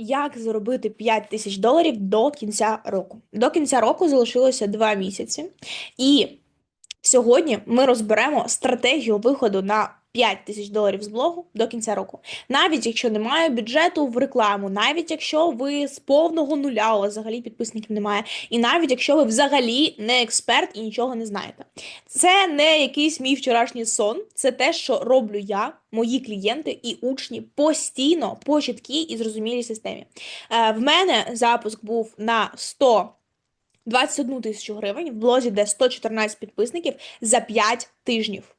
Як заробити 5 тисяч доларів до кінця року? До кінця року залишилося 2 місяці, і сьогодні ми розберемо стратегію виходу на 5 тисяч доларів з блогу до кінця року. Навіть якщо немає бюджету в рекламу, навіть якщо ви з повного нуля, у вас взагалі підписників немає, і навіть якщо ви взагалі не експерт і нічого не знаєте. Це не якийсь мій вчорашній сон, це те, що роблю я, мої клієнти і учні постійно по чіткій і зрозумілій системі. Е, в мене запуск був на 100 21 тисячу гривень в блозі, де 114 підписників за 5 тижнів.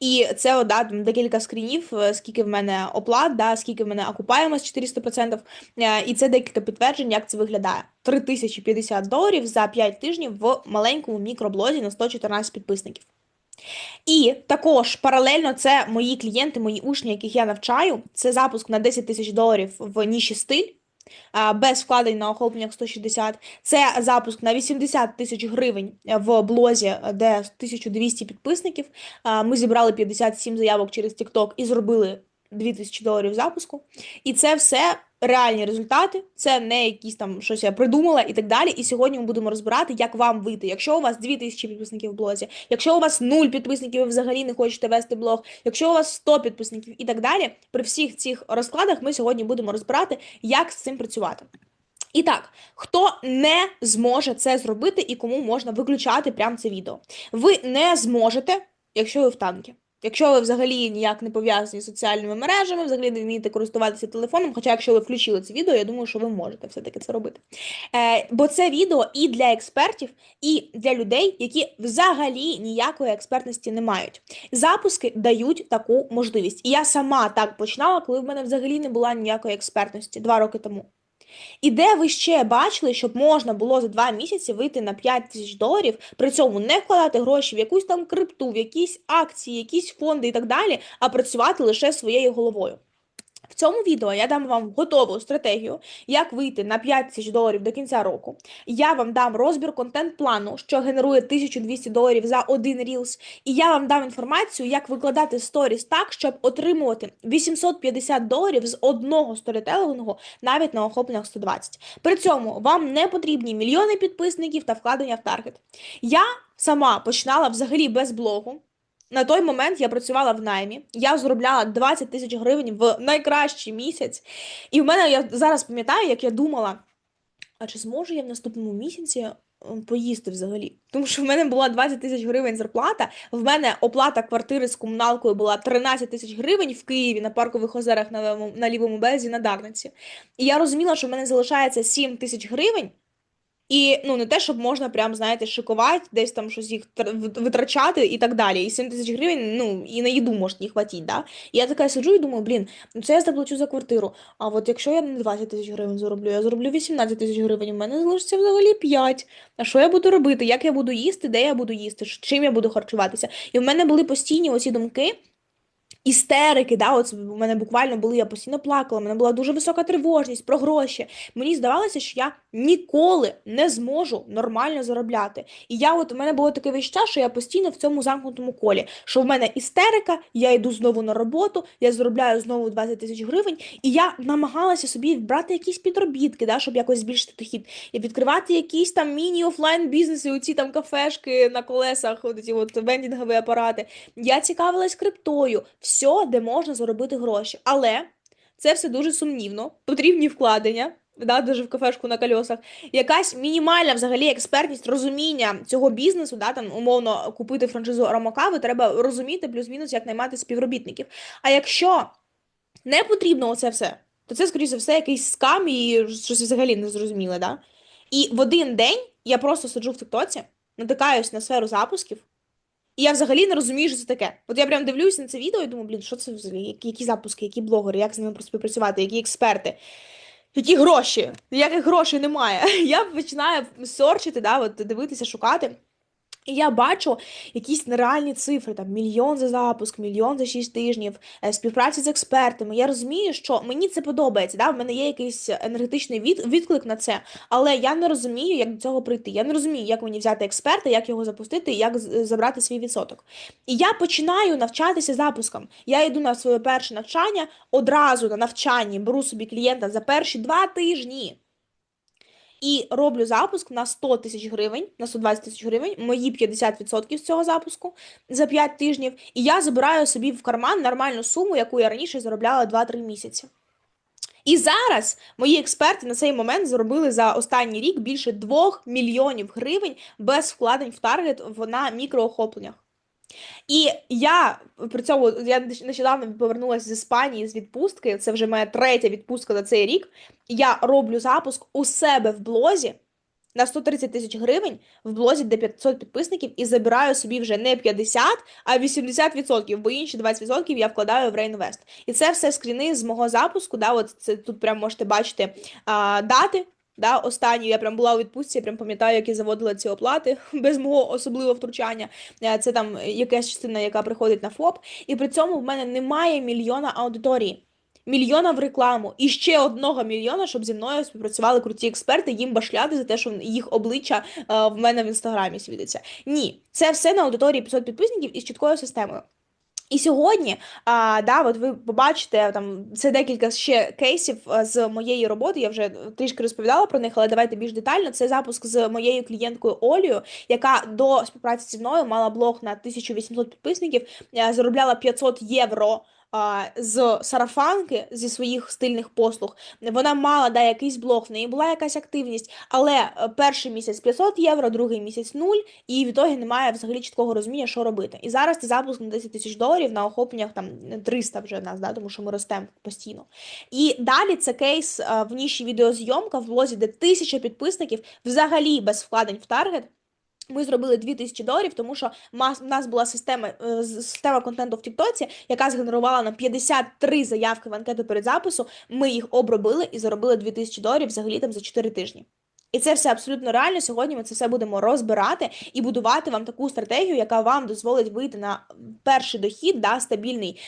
І це о, да, там декілька скрінів, е, скільки в мене оплат, да, скільки в мене окупаємость 400%. Е, І це декілька підтверджень, як це виглядає. 3050 доларів за 5 тижнів в маленькому мікроблозі на 114 підписників. І також паралельно це мої клієнти, мої учні, яких я навчаю. Це запуск на 10 тисяч доларів в ніші стиль. Без вкладень на охопленнях 160. Це запуск на 80 тисяч гривень в блозі, де 1200 підписників. Ми зібрали 57 заявок через TikTok і зробили 2000 доларів запуску. І це все реальні результати, це не якісь там щось я придумала і так далі. І сьогодні ми будемо розбирати, як вам вийти. Якщо у вас 2000 підписників в блозі, якщо у вас 0 підписників, ви взагалі не хочете вести блог, якщо у вас 100 підписників і так далі, при всіх цих розкладах ми сьогодні будемо розбирати, як з цим працювати. І так, хто не зможе це зробити і кому можна виключати прямо це відео? Ви не зможете, якщо ви в танки. Якщо ви взагалі ніяк не пов'язані з соціальними мережами, взагалі не вмієте користуватися телефоном, хоча якщо ви включили це відео, я думаю, що ви можете все-таки це робити. Е, Бо це відео і для експертів, і для людей, які взагалі ніякої експертності не мають. Запуски дають таку можливість. І я сама так починала, коли в мене взагалі не була ніякої експертності два роки тому. І де ви ще бачили, щоб можна було за два місяці вийти на 5 тисяч доларів, при цьому не вкладати гроші в якусь там крипту, в якісь акції, якісь фонди і так далі, а працювати лише своєю головою. В цьому відео я дам вам готову стратегію, як вийти на 5 тисяч доларів до кінця року. Я вам дам розбір контент-плану, що генерує 1200 доларів за один рілс. І я вам дам інформацію, як викладати сторіс так, щоб отримувати 850 доларів з одного сторітелингу навіть на охопленнях 120. При цьому вам не потрібні мільйони підписників та вкладення в таргет. Я сама починала взагалі без блогу. На той момент я працювала в наймі, я заробляла 20 тисяч гривень в найкращий місяць. І в мене я зараз пам'ятаю, як я думала, а чи зможу я в наступному місяці е, поїсти взагалі? Тому що в мене була 20 тисяч гривень зарплата, в мене оплата квартири з комуналкою була 13 тисяч гривень в Києві на паркових озерах на, на лівому березі на Дарниці. І я розуміла, що в мене залишається 7 тисяч гривень. І ну не те, щоб можна прям, знаєте, шикувати, десь там щось їх тр- витрачати і так далі. І 7 тисяч гривень, ну і на їду може не хватить, да? І я така сиджу і думаю, блін, ну це я заплачу за квартиру. А от якщо я не 20 тисяч гривень зароблю, я зароблю 18 тисяч гривень, у мене залишиться взагалі 5. А що я буду робити? Як я буду їсти, де я буду їсти, чим я буду харчуватися? І в мене були постійні оці думки. Істерики, да, от у мене буквально були, я постійно плакала, у мене була дуже висока тривожність про гроші. Мені здавалося, що я ніколи не зможу нормально заробляти. І я от у мене було таке відчуття, що я постійно в цьому замкнутому колі. Що в мене істерика, я йду знову на роботу, я заробляю знову 20 тисяч гривень, і я намагалася собі брати якісь підробітки, да, щоб якось збільшити дохід. І відкривати якісь там міні-офлайн бізнеси, оці там кафешки на колесах, от ці от вендінгові апарати. Я цікавилась криптою, все, де можна заробити гроші. Але це все дуже сумнівно, потрібні вкладення. Да, даже в кафешку на кольосах, якась мінімальна взагалі експертність, розуміння цього бізнесу, да, там умовно купити франшизу аромакави, треба розуміти плюс-мінус, як наймати співробітників. А якщо не потрібно оце все, то це, скоріш за все, якийсь скам і щось взагалі не зрозуміле, да? І в один день я просто сиджу в Тиктоці, натикаюсь на сферу запусків, і я взагалі не розумію, що це таке. От я прям дивлюся на це відео і думаю, блін, що це взагалі? Які, які запуски, які блогери, як з ними співпрацювати, які експерти, які гроші, ніяких грошей немає. Я починаю сорчити, да, от, дивитися, шукати. І я бачу якісь нереальні цифри, там мільйон за запуск, мільйон за 6 тижнів, е, співпраця з експертами. Я розумію, що мені це подобається. Да? В мене є якийсь енергетичний від, відклик на це, але я не розумію, як до цього прийти. Я не розумію, як мені взяти експерта, як його запустити, як забрати свій відсоток. І я починаю навчатися запускам. Я йду на своє перше навчання одразу на навчанні беру собі клієнта за перші два тижні. І роблю запуск на 100 тисяч гривень, на 120 тисяч гривень, мої 50% з цього запуску за 5 тижнів. І я забираю собі в карман нормальну суму, яку я раніше заробляла 2-3 місяці. І зараз мої експерти на цей момент зробили за останній рік більше 2 мільйонів гривень без вкладень в таргет на мікроохопленнях. І я при цьому я нещодавно повернулася з Іспанії з відпустки. Це вже моя третя відпустка за цей рік. Я роблю запуск у себе в блозі на 130 тисяч гривень в блозі де 500 підписників і забираю собі вже не 50, а 80%, бо інші 20% я вкладаю в реінвест. І це все скріни з мого запуску. Да, от це тут прям можете бачити а, дати. Да, Останню я прям була у відпустці, я прям пам'ятаю, як я заводила ці оплати без мого особливого втручання. Е, це там якась частина, яка приходить на ФОП. І при цьому в мене немає мільйона аудиторії. Мільйона в рекламу і ще одного мільйона, щоб зі мною співпрацювали круті експерти, їм башляти за те, що їх обличчя е, в мене в інстаграмі світиться. Ні, це все на аудиторії 500 підписників із чіткою системою. І сьогодні, а, да, от ви побачите, там це декілька ще кейсів з моєї роботи. Я вже трішки розповідала про них, але давайте більш детально. Це запуск з моєю клієнткою Олею, яка до співпраці зі мною мала блог на 1800 підписників, заробляла 500 євро з сарафанки зі своїх стильних послуг. Вона мала да, якийсь блог, в неї була якась активність, але е, перший місяць 500 євро, другий місяць 0, і в ітогі немає взагалі чіткого розуміння, що робити. І зараз це запуск на 10 тисяч доларів на охопленнях там 300 вже нас, да, тому що ми ростемо постійно. І далі це кейс е, в ніші відеозйомка в блозі, де тисяча підписників взагалі без вкладень в таргет. Ми зробили 2000 доларів, тому що в нас була система е, система контенту в Тіктоці, яка згенерувала нам 53 заявки в анкету перед запису. Ми їх обробили і заробили 2000 доларів взагалі там за 4 тисячі. І це все абсолютно реально. Сьогодні ми це все будемо розбирати і будувати вам таку стратегію, яка вам дозволить вийти на перший дохід, да, стабільний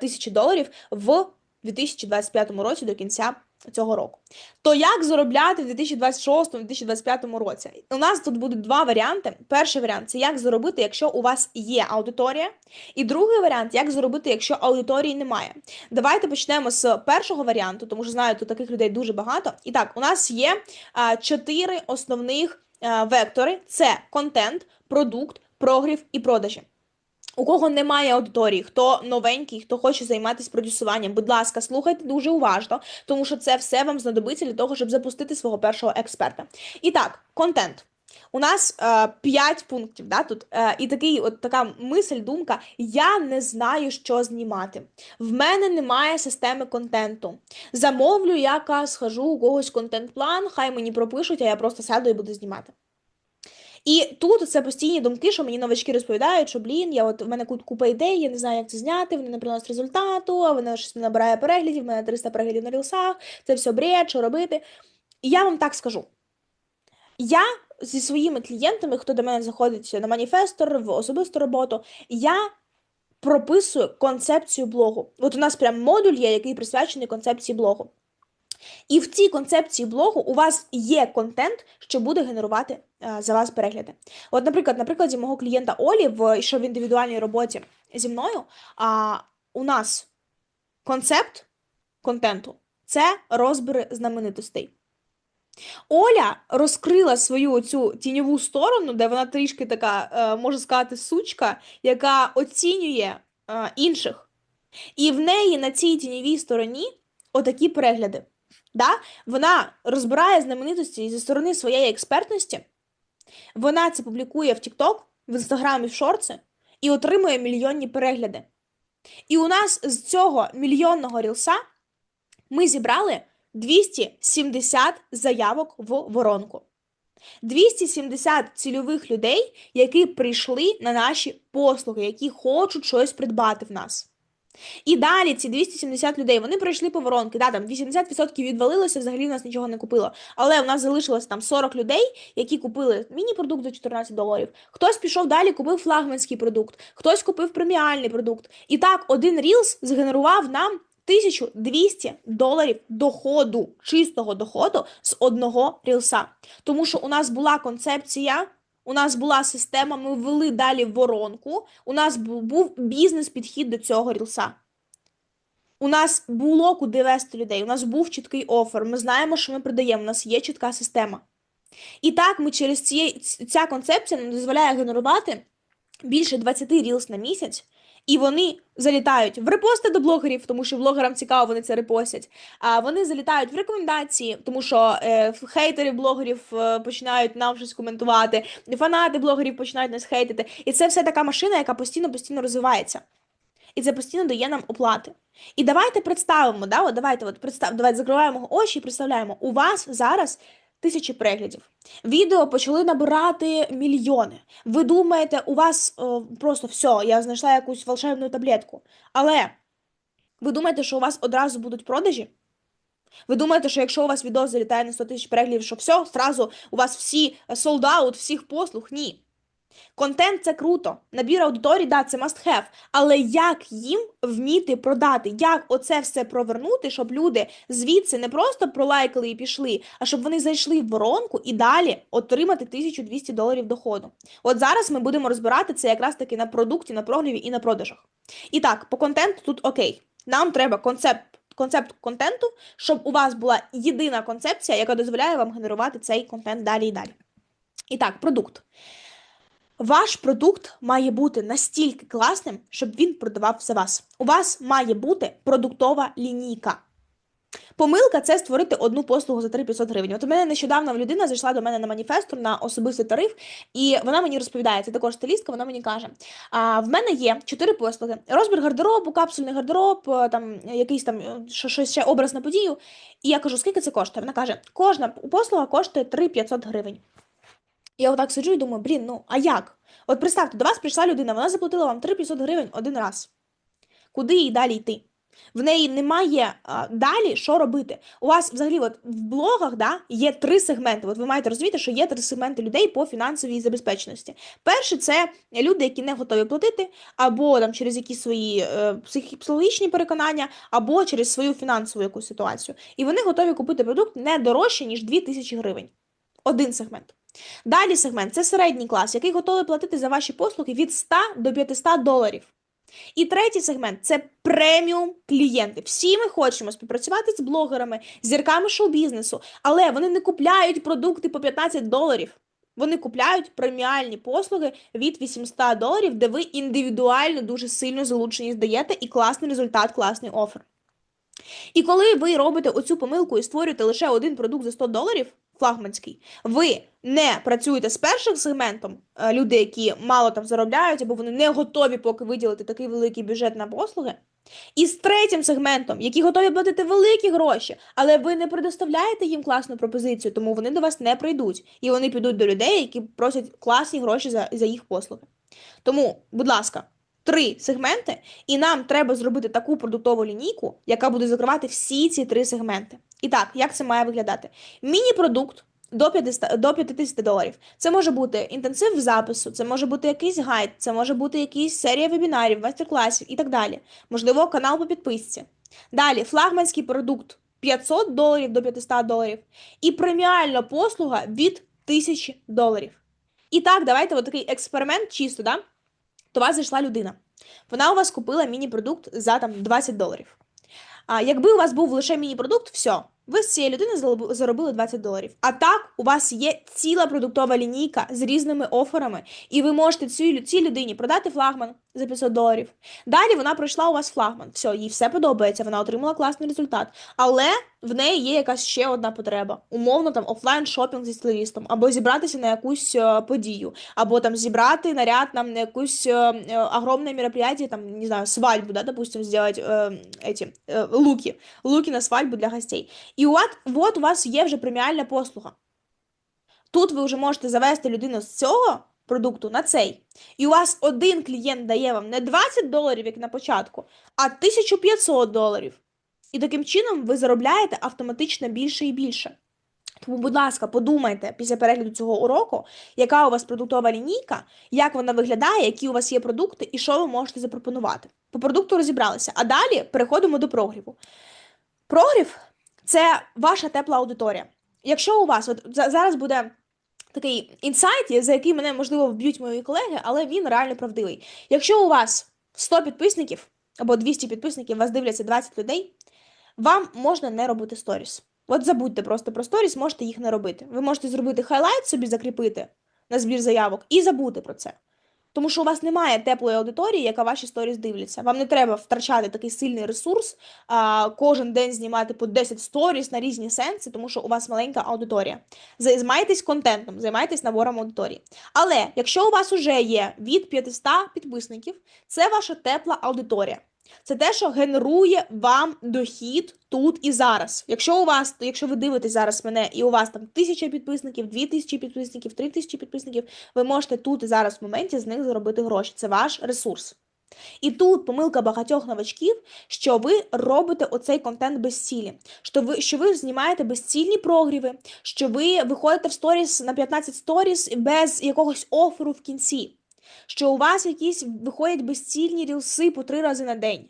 тисячі доларів в 2025 році до кінця цього року. То як заробляти в 2026-2025 році? У нас тут будуть два варіанти. Перший варіант це як заробити, якщо у вас є аудиторія. І другий варіант як заробити, якщо аудиторії немає. Давайте почнемо з першого варіанту, тому що знаю, тут таких людей дуже багато. І так, у нас є чотири основних вектори: це контент, продукт, прогрів і продажі. У кого немає аудиторії, хто новенький, хто хоче займатися продюсуванням, будь ласка, слухайте дуже уважно, тому що це все вам знадобиться для того, щоб запустити свого першого експерта. І так, контент. У нас е, 5 пунктів. да, тут, е, І такий, от така мисль, думка: я не знаю, що знімати. В мене немає системи контенту. Замовлю, яка схожу у когось контент-план, хай мені пропишуть, а я просто сяду і буду знімати. І тут це постійні думки, що мені новачки розповідають, що блін, я от в мене купа ідей, я не знаю, як це зняти, вони не приносять результату, а вона щось не набирає переглядів, в мене 300 переглядів на рілсах, це все бред, що робити. І я вам так скажу. Я зі своїми клієнтами, хто до мене заходить на маніфестор, в особисту роботу, я прописую концепцію блогу. От у нас прям модуль є, який присвячений концепції блогу. І в цій концепції блогу у вас є контент, що буде генерувати е, за вас перегляди. От, наприклад, на прикладі мого клієнта Олі, в, що в індивідуальній роботі зі мною, а, у нас концепт контенту це розбори знаменитостей. Оля розкрила свою цю тіньову сторону, де вона трішки така, е, можна сказати, сучка, яка оцінює е, інших. І в неї на цій тіньовій стороні отакі перегляди. Да? Вона розбирає знаменитості зі сторони своєї експертності, вона це публікує в TikTok, в Instagram в шорти і отримує мільйонні перегляди. І у нас з цього мільйонного рілса ми зібрали 270 заявок в воронку. 270 цільових людей, які прийшли на наші послуги, які хочуть щось придбати в нас. І далі ці 270 людей вони пройшли по воронки. Да, там 80% відвалилося, взагалі в нас нічого не купило. Але у нас залишилось там 40 людей, які купили міні-продукт за 14 доларів. Хтось пішов далі, купив флагманський продукт, хтось купив преміальний продукт. І так, один Reels згенерував нам 1200 доларів доходу, чистого доходу з одного рілса. Тому що у нас була концепція. У нас була система, ми ввели далі воронку. У нас був бізнес-підхід до цього рілса. У нас було куди вести людей. У нас був чіткий офер. Ми знаємо, що ми продаємо. У нас є чітка система. І так, ми через ці, ця концепція нам дозволяє генерувати більше 20 рілс на місяць. І вони залітають в репости до блогерів, тому що блогерам цікаво, вони це репостять. А вони залітають в рекомендації, тому що е, хейтери блогерів е, починають нам щось коментувати, фанати блогерів починають нас хейтити. І це все така машина, яка постійно постійно розвивається. І це постійно дає нам оплати. І давайте представимо, да, от давайте от представ, давайте закриваємо очі і представляємо, у вас зараз тисячі переглядів. Відео почали набирати мільйони. Ви думаєте, у вас о, просто все, я знайшла якусь волшебну таблетку. Але ви думаєте, що у вас одразу будуть продажі? Ви думаєте, що якщо у вас відео залітає на 100 тисяч переглядів, що все, зразу у вас всі солдаут, всіх послуг? Ні. Контент це круто. Набір аудиторії, да, це must have. Але як їм вміти продати? Як оце все провернути, щоб люди звідси не просто пролайкали і пішли, а щоб вони зайшли в воронку і далі отримати 1200 доларів доходу? От зараз ми будемо розбирати це якраз таки на продукті, на прогріві і на продажах. І так, по контенту тут окей. Нам треба концепт. Концепт контенту, щоб у вас була єдина концепція, яка дозволяє вам генерувати цей контент далі і далі. І так, продукт. Ваш продукт має бути настільки класним, щоб він продавав за вас. У вас має бути продуктова лінійка. Помилка це створити одну послугу за 3500 гривень. От у мене нещодавно людина зайшла до мене на маніфестор на особистий тариф, і вона мені розповідає, це також стилістка, вона мені каже: а в мене є чотири послуги: розбір гардеробу, капсульний гардероб, е, там якийсь там е, що- щось ще образ на подію. І я кажу, скільки це коштує? Вона каже, кожна послуга коштує 3500 гривень. Я отак сиджу і думаю, блін, ну а як? От представте, до вас прийшла людина, вона заплатила вам 3500 гривень один раз. Куди їй далі йти? В неї немає а, далі що робити. У вас взагалі от в блогах да, є три сегменти. От ви маєте розуміти, що є три сегменти людей по фінансовій забезпеченості. Перший це люди, які не готові платити, або там через якісь свої е, психологічні переконання, або через свою фінансову якусь ситуацію. І вони готові купити продукт не дорожче, ніж 2000 гривень. Один сегмент. Далі сегмент це середній клас, який готовий платити за ваші послуги від 100 до 500 доларів. І третій сегмент це преміум клієнти. Всі ми хочемо співпрацювати з блогерами, зірками шоу-бізнесу, але вони не купляють продукти по 15 доларів. Вони купляють преміальні послуги від 800 доларів, де ви індивідуально дуже сильно залучені здаєте і класний результат, класний офер. І коли ви робите оцю помилку і створюєте лише один продукт за 100 доларів, флагманський, ви не працюєте з першим сегментом, е, люди, які мало там заробляють, або вони не готові поки виділити такий великий бюджет на послуги. І з третім сегментом, які готові платити великі гроші, але ви не предоставляєте їм класну пропозицію, тому вони до вас не прийдуть. І вони підуть до людей, які просять класні гроші за, за їх послуги. Тому, будь ласка, три сегменти, і нам треба зробити таку продуктову лінійку, яка буде закривати всі ці три сегменти. І так, як це має виглядати? Міні-продукт. До 50, до 50 доларів. Це може бути інтенсив запису, це може бути якийсь гайд, це може бути якийсь серія вебінарів, майстер-класів і так далі. Можливо, канал по підписці. Далі, флагманський продукт 500 доларів до 500 доларів. І преміальна послуга від 1000 доларів. І так, давайте от такий експеримент чисто, да? До вас зайшла людина. Вона у вас купила міні-продукт за там 20 доларів. А якби у вас був лише міні-продукт, все, ви з цієї людини заробили 20 доларів. А так, у вас є ціла продуктова лінійка з різними оферами, і ви можете цій, людині продати флагман за 500 доларів. Далі вона пройшла у вас флагман. Все, їй все подобається, вона отримала класний результат. Але в неї є якась ще одна потреба. Умовно, там офлайн шопінг зі стилістом, або зібратися на якусь е, подію, або там зібрати наряд нам на якусь е, е, огромне мероприятие, там, не знаю, свадьбу, да, допустим, сделать э, эти э, луки, луки на свадьбу для гостей. І от, от у вас є вже преміальна послуга. Тут ви вже можете завести людину з цього продукту на цей, і у вас один клієнт дає вам не 20 доларів, як на початку, а 1500 доларів. І таким чином ви заробляєте автоматично більше і більше. Тому, будь ласка, подумайте після перегляду цього уроку, яка у вас продуктова лінійка, як вона виглядає, які у вас є продукти і що ви можете запропонувати. По продукту розібралися. А далі переходимо до прогріву. Прогрів це ваша тепла аудиторія. Якщо у вас от зараз буде такий інсайт, за який мене можливо вб'ють мої колеги, але він реально правдивий. Якщо у вас 100 підписників або 200 підписників, вас дивляться 20 людей, вам можна не робити сторіс. От забудьте просто про сторіс, можете їх не робити. Ви можете зробити хайлайт собі закріпити на збір заявок і забути про це. Тому що у вас немає теплої аудиторії, яка ваші сторіс дивляться. Вам не треба втрачати такий сильний ресурс, а, кожен день знімати по 10 сторіс на різні сенси, тому що у вас маленька аудиторія. Займайтесь контентом, займайтесь набором аудиторії. Але якщо у вас уже є від 500 підписників, це ваша тепла аудиторія. Це те, що генерує вам дохід тут і зараз. Якщо у вас, якщо ви дивитесь зараз мене, і у вас там тисяча підписників, дві тисячі підписників, три тисячі підписників, ви можете тут і зараз в моменті з них заробити гроші. Це ваш ресурс. І тут помилка багатьох новачків, що ви робите оцей контент без цілі, що ви що ви знімаєте безцільні прогріви, що ви виходите в сторіс на 15 сторіс без якогось оферу в кінці що у вас якісь виходять безцільні рілси по три рази на день.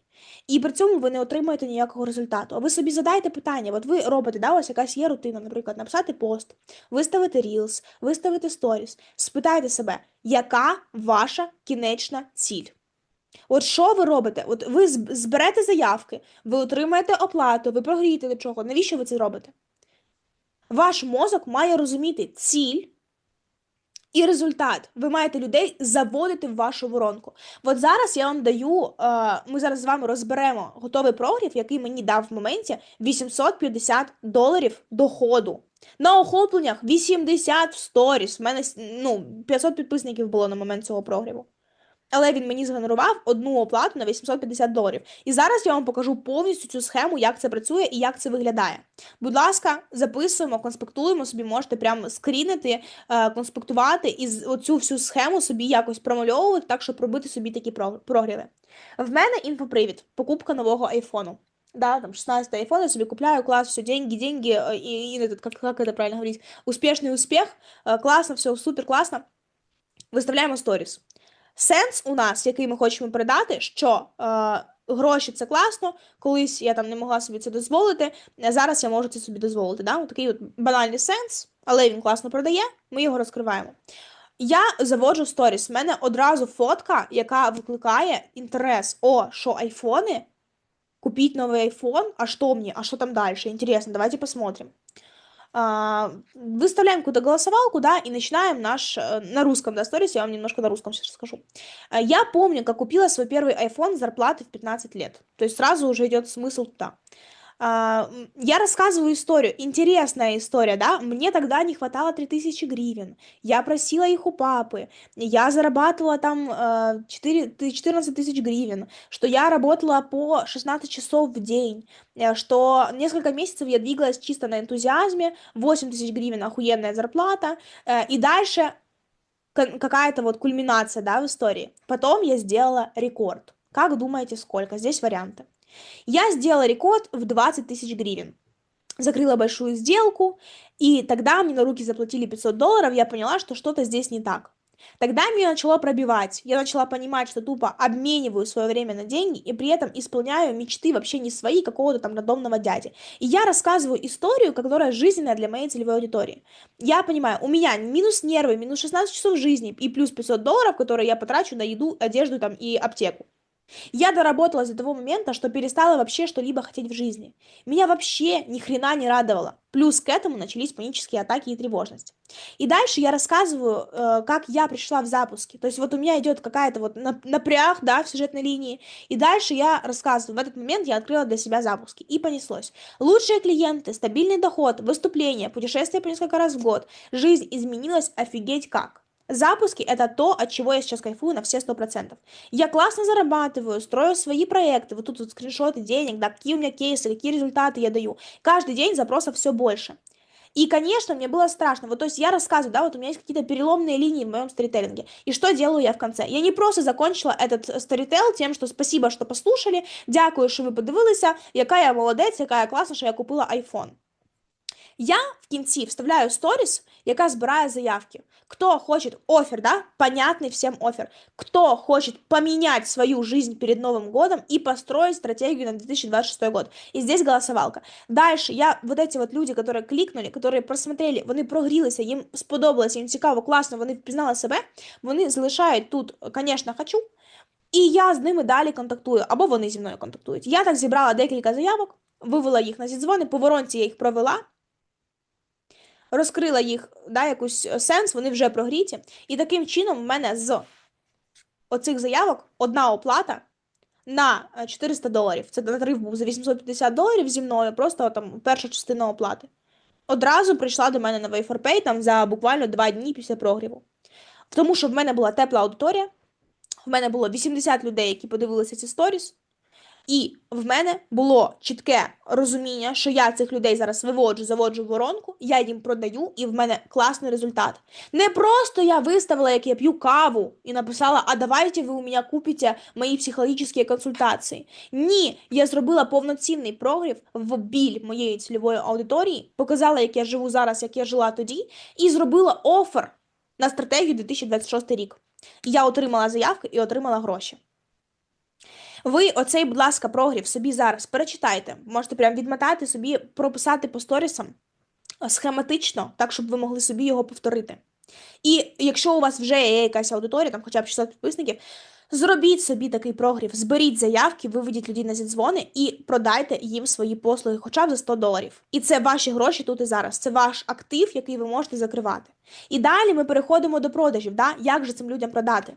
І при цьому ви не отримуєте ніякого результату. А ви собі задаєте питання, от ви робите, да, у вас якась є рутина, наприклад, написати пост, виставити рілс, виставити сторіс. Спитайте себе, яка ваша кінечна ціль? От що ви робите? От ви зберете заявки, ви отримаєте оплату, ви прогрієте до чого. Навіщо ви це робите? Ваш мозок має розуміти ціль і результат. Ви маєте людей заводити в вашу воронку. От зараз я вам даю, е, ми зараз з вами розберемо готовий прогрів, який мені дав в моменті 850 доларів доходу. На охопленнях 80 в сторіс. У мене ну, 500 підписників було на момент цього прогріву. Але він мені згенерував одну оплату на 850 доларів. І зараз я вам покажу повністю цю схему, як це працює і як це виглядає. Будь ласка, записуємо, конспектуємо собі, можете прямо скрінити, е, конспектувати і оцю всю схему собі якось промальовувати, так, щоб робити собі такі прогріви. В мене інфопривід, покупка нового айфону. Да, там 16 айфон, я собі купляю, класс, все, деньги, деньги, и, и этот, как, как это правильно говорить, успешный успех, классно, все, супер классно. Виставляємо сторіс. Сенс у нас, який ми хочемо передати, що е, гроші це класно, колись я там не могла собі це дозволити, а зараз я можу це собі дозволити. Да? Такий от банальний сенс, але він класно продає, ми його розкриваємо. Я заводжу сторіс. У мене одразу фотка, яка викликає інтерес. О, що айфони? Купіть новий айфон, а що мені, а що там далі? Інтересно, давайте посмотрим. А, выставляем куда голосовалку, да, и начинаем наш, э, на русском, да, сторис, я вам немножко на русском сейчас расскажу. А, я помню, как купила свой первый iPhone зарплаты в 15 лет, то есть сразу уже идет смысл туда. А, я рассказываю историю, интересная история, да, мне тогда не хватало 3000 гривен, я просила их у папы, я зарабатывала там 4, 14 тысяч гривен, что я работала по 16 часов в день, э, что несколько месяцев я двигалась чисто на энтузиазме, 8 тысяч гривен охуенная зарплата, э, и дальше какая-то вот кульминация, да, в истории. Потом я сделала рекорд. Как думаете, сколько? Здесь варианты. Я сделала рекорд в 20 тысяч гривен. Закрыла большую сделку, и тогда мне на руки заплатили 500 долларов, я поняла, что что-то здесь не так. Тогда меня начало пробивать, я начала понимать, что тупо обмениваю свое время на деньги и при этом исполняю мечты вообще не свои, какого-то там рандомного дяди. И я рассказываю историю, которая жизненная для моей целевой аудитории. Я понимаю, у меня минус нервы, минус 16 часов жизни и плюс 500 долларов, которые я потрачу на еду, одежду там и аптеку. Я доработалась до того момента, что перестала вообще что-либо хотеть в жизни. Меня вообще ни хрена не радовало. Плюс к этому начались панические атаки и тревожность. И дальше я рассказываю, э, как я пришла в запуске. То есть вот у меня идет какая-то вот напряг, да, в сюжетной линии. И дальше я рассказываю. В этот момент я открыла для себя запуски. И понеслось. Лучшие клиенты, стабильный доход, выступления, путешествия по несколько раз в год. Жизнь изменилась офигеть как. Запуски – это то, от чего я сейчас кайфую на все 100%. Я классно зарабатываю, строю свои проекты, вот тут вот скриншоты денег, да, какие у меня кейсы, какие результаты я даю. Каждый день запросов все больше. И, конечно, мне было страшно. Вот, то есть я рассказываю, да, вот у меня есть какие-то переломные линии в моем сторителлинге. И что делаю я в конце? Я не просто закончила этот сторітел тем, що спасибо, що послушали, дякую, що ви подивилися, яка я молодець, яка я що я купила iPhone. Я в кінці вставляю сторіс, яка збирає заявки. Кто хочет офер, да, понятный всем офер. Кто хочет поменять свою жизнь перед Новым годом и построить стратегию на 2026 год. И здесь голосовалка. Дальше я, вот эти вот люди, которые кликнули, которые просмотрели, вони прогрілися, їм сподобалося, їм цікаво, класно, вони впізнали себе, вони залишають тут, конечно, хочу, і я з ними далі контактую, або вони зі мною контактують. Я так зібрала декілька заявок, вивела їх на зідзвони, по воронці я їх провела, розкрила їх, да, якусь е, сенс, вони вже прогріті. І таким чином в мене з оцих заявок одна оплата на е, 400 доларів. Це тариф був за 850 доларів зі мною, просто там перша частина оплати. Одразу прийшла до мене на Way4Pay там за буквально два дні після прогріву. Тому що в мене була тепла аудиторія, в мене було 80 людей, які подивилися ці сторіс. І в мене було чітке розуміння, що я цих людей зараз виводжу, заводжу воронку, я їм продаю, і в мене класний результат. Не просто я виставила, як я п'ю каву, і написала: А давайте ви у мене купите мої психологічні консультації. Ні, я зробила повноцінний прогрів в біль моєї цільової аудиторії, показала, як я живу зараз, як я жила тоді, і зробила офер на стратегію 2026 рік. Я отримала заявки і отримала гроші. Ви оцей, будь ласка, прогрів собі зараз перечитайте. Можете прям відмотати собі, прописати по сторісам е, схематично, так, щоб ви могли собі його повторити. І якщо у вас вже є якась аудиторія, там хоча б 600 підписників, зробіть собі такий прогрів, зберіть заявки, виведіть людей на зідзвони і продайте їм свої послуги хоча б за 100 доларів. І це ваші гроші тут і зараз. Це ваш актив, який ви можете закривати. І далі ми переходимо до продажів. Да? Як же цим людям продати?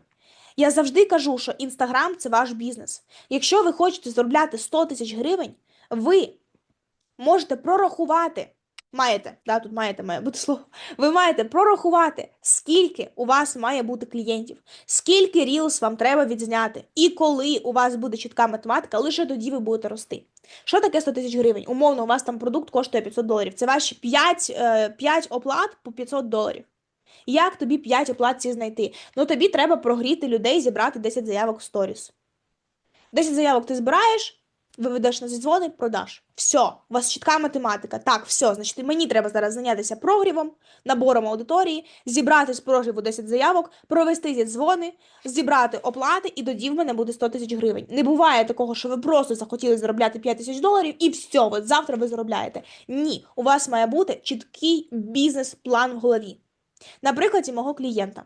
Я завжди кажу, що Інстаграм це ваш бізнес. Якщо ви хочете заробляти 100 тисяч гривень, ви можете прорахувати. Маєте, да, тут маєте має бути слово. Ви маєте прорахувати, скільки у вас має бути клієнтів, скільки рілс вам треба відзняти. І коли у вас буде чітка математика, лише тоді ви будете рости. Що таке 100 тисяч гривень? Умовно, у вас там продукт коштує 500 доларів. Це ваші 5, 5 оплат по 500 доларів. Як тобі 5 оплат ці знайти? Ну тобі треба прогріти людей, зібрати 10 заявок в сторіс. 10 заявок ти збираєш, виведеш на зідзвони, продаш. Все, у вас чітка математика. Так, все, значить, мені треба зараз зайнятися прогрівом, набором аудиторії, зібрати з прогріву 10 заявок, провести зідзвони, зібрати оплати, і тоді в мене буде 100 тисяч гривень. Не буває такого, що ви просто захотіли заробляти 5 тисяч доларів, і все, от завтра ви заробляєте. Ні, у вас має бути чіткий бізнес-план в голові. На прикладі мого клієнта.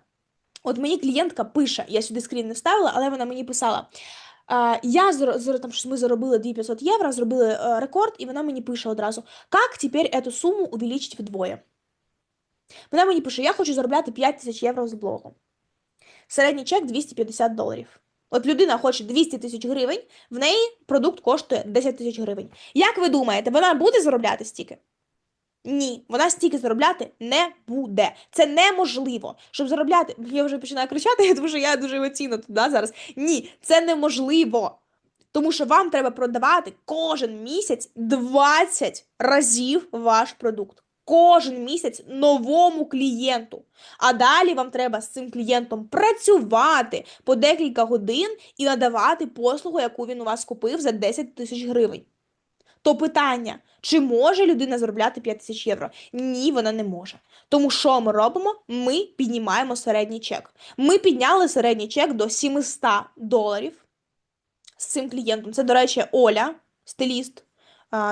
От мені клієнтка пише, я сюди скрін не ставила, але вона мені писала. Я там, ми заробили 2500 євро, зробили е, рекорд, і вона мені пише одразу: Як тепер цю суму увеличити вдвоє? Вона мені пише: Я хочу заробляти 5 тисяч євро з блогу. Середній чек 250 доларів. От людина хоче 200 тисяч гривень, в неї продукт коштує 10 тисяч гривень. Як ви думаєте, вона буде заробляти стільки? Ні, вона стільки заробляти не буде. Це неможливо. Щоб заробляти, я вже починаю кричати, тому що я дуже емоційно тут да, зараз. Ні, це неможливо. Тому що вам треба продавати кожен місяць 20 разів ваш продукт. Кожен місяць новому клієнту. А далі вам треба з цим клієнтом працювати по декілька годин і надавати послугу, яку він у вас купив за 10 тисяч гривень. То питання, чи може людина заробляти 5 тисяч євро? Ні, вона не може. Тому що ми робимо? Ми піднімаємо середній чек. Ми підняли середній чек до 700 доларів з цим клієнтом. Це, до речі, Оля, стиліст.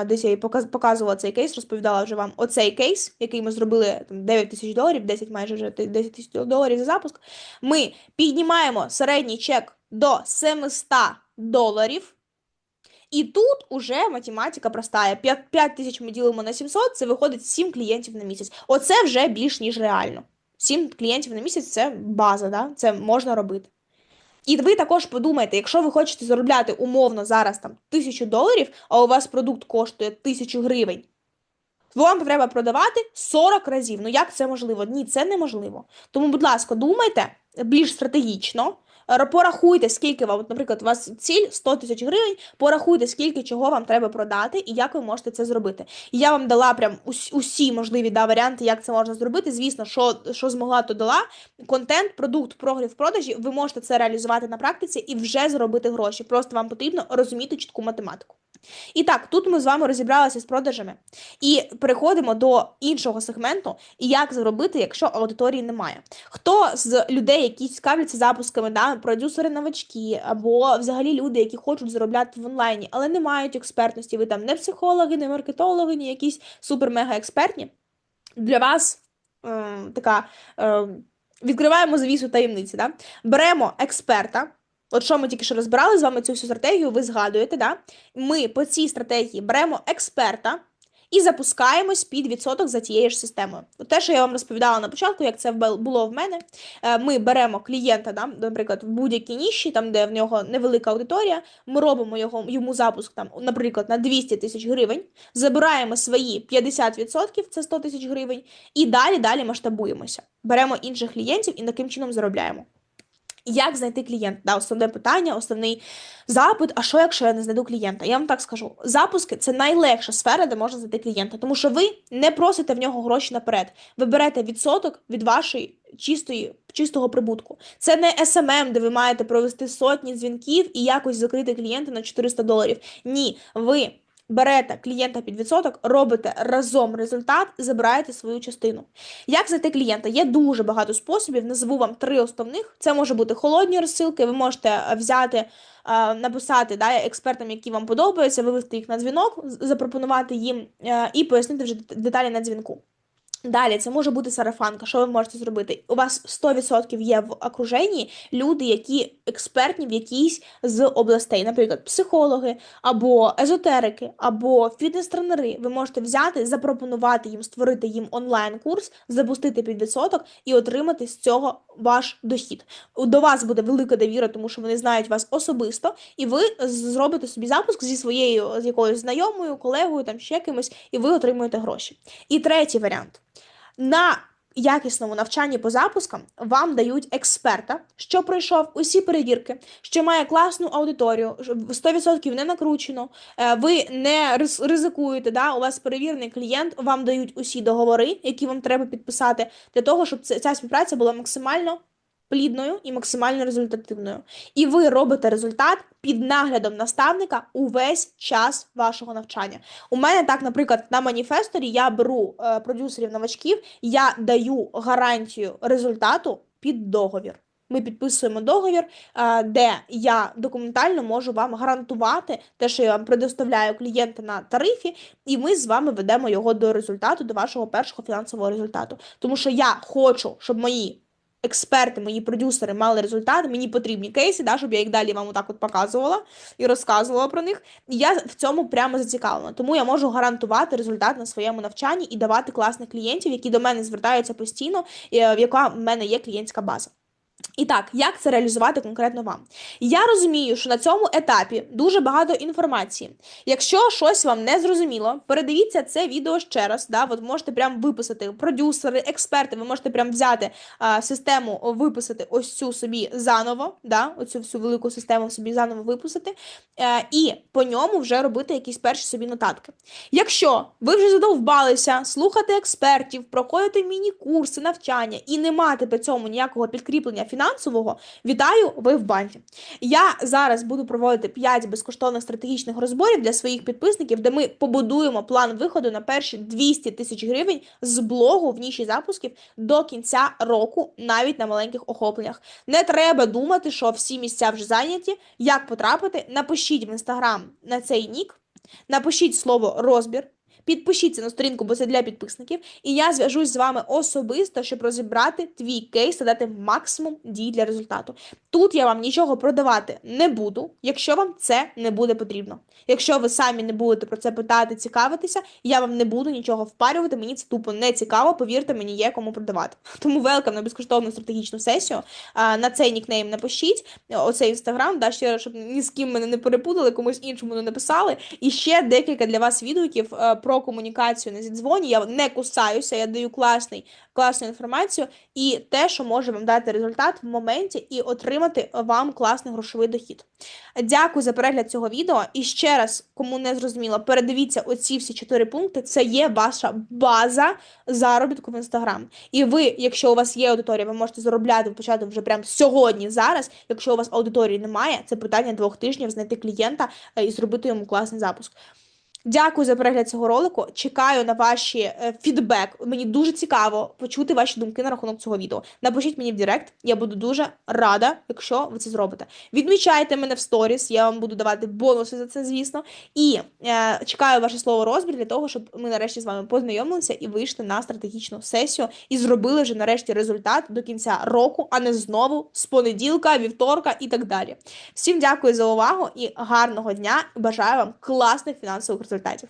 Десь я їй показ- показувала цей кейс, розповідала вже вам оцей кейс, який ми зробили там, 9 тисяч доларів, 10 майже вже 10 тисяч доларів за запуск. Ми піднімаємо середній чек до 700 доларів. І тут уже математика проста. 5, 5 тисяч ми ділимо на 700, це виходить 7 клієнтів на місяць. Оце вже більш ніж реально. 7 клієнтів на місяць це база, да? це можна робити. І ви також подумайте, якщо ви хочете заробляти умовно зараз там тисячу доларів, а у вас продукт коштує тисячу гривень, вам треба продавати 40 разів. Ну як це можливо? Ні, це неможливо. Тому, будь ласка, думайте більш стратегічно, Порахуйте, скільки вам, наприклад, у вас ціль 100 тисяч гривень, порахуйте, скільки чого вам треба продати і як ви можете це зробити. І я вам дала прям ус- усі можливі да, варіанти, як це можна зробити. Звісно, що, що змогла, то дала. Контент, продукт, прогрів, продажі, ви можете це реалізувати на практиці і вже зробити гроші. Просто вам потрібно розуміти чітку математику. І так, тут ми з вами розібралися з продажами і переходимо до іншого сегменту, і як зробити, якщо аудиторії немає. Хто з людей, які цікавляться запусками, да, продюсери новачки, або взагалі люди, які хочуть заробляти в онлайні, але не мають експертності, ви там не психологи, не маркетологи, ні якісь супер-мега експертні. Для вас е, така е, відкриваємо завісу таємниці. Да? Беремо експерта. От що ми тільки що розбирали з вами цю всю стратегію, ви згадуєте, да? Ми по цій стратегії беремо експерта і запускаємось під відсоток за тією ж системою. От те, що я вам розповідала на початку, як це було в мене. Е, Ми беремо клієнта, да, наприклад, в будь-якій ніші, там, де в нього невелика аудиторія, ми робимо його, йому запуск, там, наприклад, на 200 тисяч гривень, забираємо свої 50%, це 100 тисяч гривень, і далі далі масштабуємося. Беремо інших клієнтів і таким чином заробляємо. Як знайти клієнта? Да, основне питання, основний запит. А що, якщо я не знайду клієнта? Я вам так скажу: запуски це найлегша сфера, де можна знайти клієнта, тому що ви не просите в нього гроші наперед. Ви берете відсоток від вашої чистої, чистого прибутку. Це не SMM, де ви маєте провести сотні дзвінків і якось закрити клієнта на 400 доларів. Ні, ви. Берете клієнта під відсоток, робите разом результат, забираєте свою частину. Як знайти клієнта? Є дуже багато способів. Назву вам три основних. Це може бути холодні розсилки. Ви можете е, взяти, е, написати да, експертам, які вам подобаються, вивести їх на дзвінок, запропонувати їм е, і пояснити вже деталі на дзвінку. Далі, це може бути сарафанка. Що ви можете зробити? У вас 100% є в окруженні люди, які експертні в якійсь з областей, наприклад, психологи, або езотерики, або фітнес-тренери. Ви можете взяти, запропонувати їм, створити їм онлайн-курс, запустити під відсоток і отримати з цього ваш дохід. До вас буде велика довіра, тому що вони знають вас особисто, і ви зробите собі запуск зі своєю з якоюсь знайомою, колегою, там ще кимось, і ви отримуєте гроші. І третій варіант. На якісному навчанні по запускам вам дають експерта, що пройшов усі перевірки, що має класну аудиторію, ж- 100% не накручено, е, ви не ризикуєте, да? у вас перевірений клієнт, вам дають усі договори, які вам треба підписати, для того, щоб ця співпраця була максимально плідною і максимально результативною. І ви робите результат під наглядом наставника увесь час вашого навчання. У мене так, наприклад, на маніфесторі я беру е, продюсерів новачків, я даю гарантію результату під договір. Ми підписуємо договір, е, де я документально можу вам гарантувати те, що я вам предоставляю клієнта на тарифі, і ми з вами ведемо його до результату, до вашого першого фінансового результату. Тому що я хочу, щоб мої експерти, мої продюсери мали результат, мені потрібні кейси, да, щоб я їх далі вам отак от показувала і розказувала про них. І я в цьому прямо зацікавлена. Тому я можу гарантувати результат на своєму навчанні і давати класних клієнтів, які до мене звертаються постійно, е, в яка в мене є клієнтська база. І так, як це реалізувати конкретно вам? Я розумію, що на цьому етапі дуже багато інформації. Якщо щось вам не зрозуміло, передивіться це відео ще раз. Да? От можете прям виписати продюсери, експерти, ви можете прям взяти а, систему, виписати ось цю собі заново, да? оцю всю велику систему собі заново виписати, е, і по ньому вже робити якісь перші собі нотатки. Якщо ви вже задовбалися слухати експертів, проходити міні-курси, навчання і не мати при цьому ніякого підкріплення фінансового, вітаю, ви в банді. Я зараз буду проводити 5 безкоштовних стратегічних розборів для своїх підписників, де ми побудуємо план виходу на перші 200 тисяч гривень з блогу в ніші запусків до кінця року, навіть на маленьких охопленнях. Не треба думати, що всі місця вже зайняті. Як потрапити? Напишіть в інстаграм на цей нік, напишіть слово розбір. Підпишіться на сторінку, бо це для підписників, і я зв'яжусь з вами особисто, щоб розібрати твій кейс та дати максимум дій для результату. Тут я вам нічого продавати не буду, якщо вам це не буде потрібно. Якщо ви самі не будете про це питати, цікавитися, я вам не буду нічого впарювати. Мені це тупо не цікаво. Повірте, мені є кому продавати. Тому велкам на безкоштовну стратегічну сесію. На цей нікнейм напишіть оцей інстаграм, да, ще щоб ні з ким мене не перепутали, комусь іншому не написали. І ще декілька для вас відгуків е, про про комунікацію на зідзвоні. Я не кусаюся, я даю класний, класну інформацію і те, що може вам дати результат в моменті і отримати вам класний грошовий дохід. Дякую за перегляд цього відео. І ще раз, кому не зрозуміло, передивіться оці всі чотири пункти. Це є ваша база заробітку в інстаграм. І ви, якщо у вас є аудиторія, ви можете заробляти почати вже прямо сьогодні, зараз. Якщо у вас аудиторії немає, це питання двох тижнів знайти клієнта е, і зробити йому класний запуск. Дякую за перегляд цього ролику. Чекаю на ваші е, фідбек. Мені дуже цікаво почути ваші думки на рахунок цього відео. Напишіть мені в Директ. Я буду дуже рада, якщо ви це зробите. Відмічайте мене в сторіс, я вам буду давати бонуси за це, звісно. І е, чекаю ваше слово розбір для того, щоб ми нарешті з вами познайомилися і вийшли на стратегічну сесію і зробили вже нарешті результат до кінця року, а не знову з понеділка, вівторка і так далі. Всім дякую за увагу і гарного дня. Бажаю вам класних фінансових результатів.